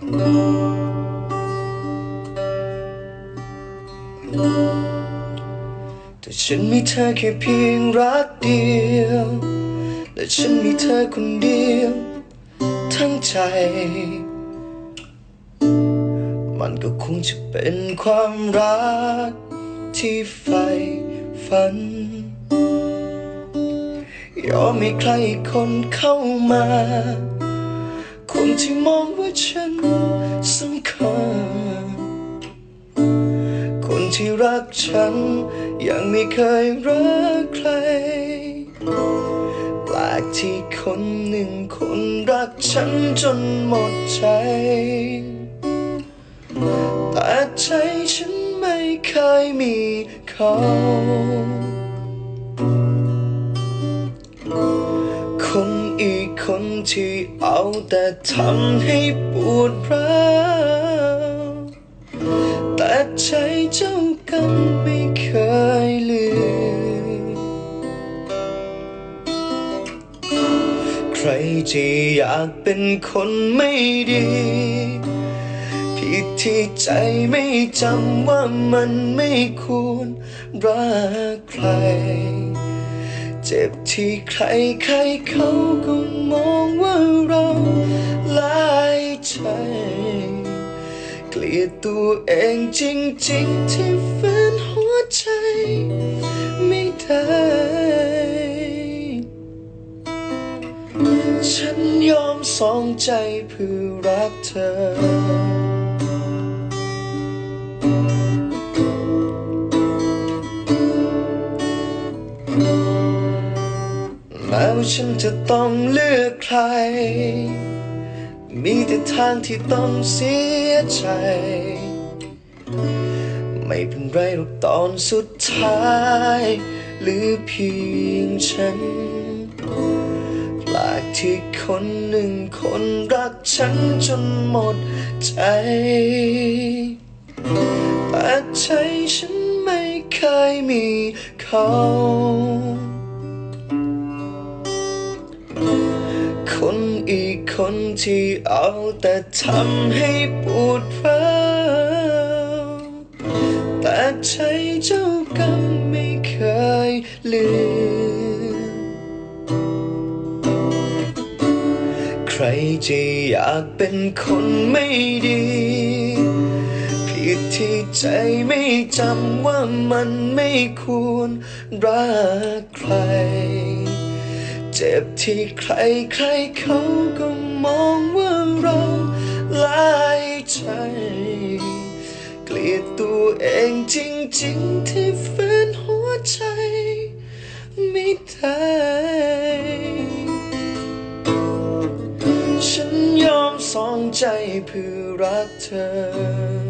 แต่ฉันมีเธอแค่เพียงรักเดียว และฉันมีเธอคนเดียว ทั้งใจ มันก็คงจะเป็นความรักที่ใฝ่ฝัน ยอมให้ใครคนเข้ามา คนที่มองว่าฉันสำคัญ คนที่รักฉันยังไม่เคยรักใคร แปลกที่คนหนึ่งคนรักฉันจนหมดใจ แต่ใจฉันไม่เคยมีเขา ที่เอาแต่ทำให้ปวดร้าวแต่ใจเจ้ากรรมไม่เคยลืม ใครที่อยากเป็นคนไม่ดีผิดที่ใจไม่จำว่ามันไม่ควรรักใคร เจ็บที่ใครใครเขาก็มองว่าเราลายใจ เกลียดตัวเองจริงๆที่ฝืนหัวใจไม่ได้ฉันยอมสองใจเพื่อรักเธอ แม้วฉันจะต้องเลือกใคร มีแต่ทางที่ต้องเสียใจ ไม่เป็นไรหรอกตอนสุดท้าย หรือเพียงฉันแปลกที่คนหนึ่งคนรักฉันจนหมดใจแต่ใจฉันไม่เคยมีเขา ที่เอาแต่ทำให้ปวดร้าวแต่ใจเจ้ากรรมไม่เคยลืม ใครจะอยากเป็นคนไม่ดี ผิดที่ใจไม่จำว่ามันไม่ควรรักใคร เจ็บที่ใครใครเขาก็มองว่าเราลายใจเกลียดตัวเองจริงๆที่ฝืนหัวใจไม่ได้ฉันยอมสองใจเพื่อรักเธอ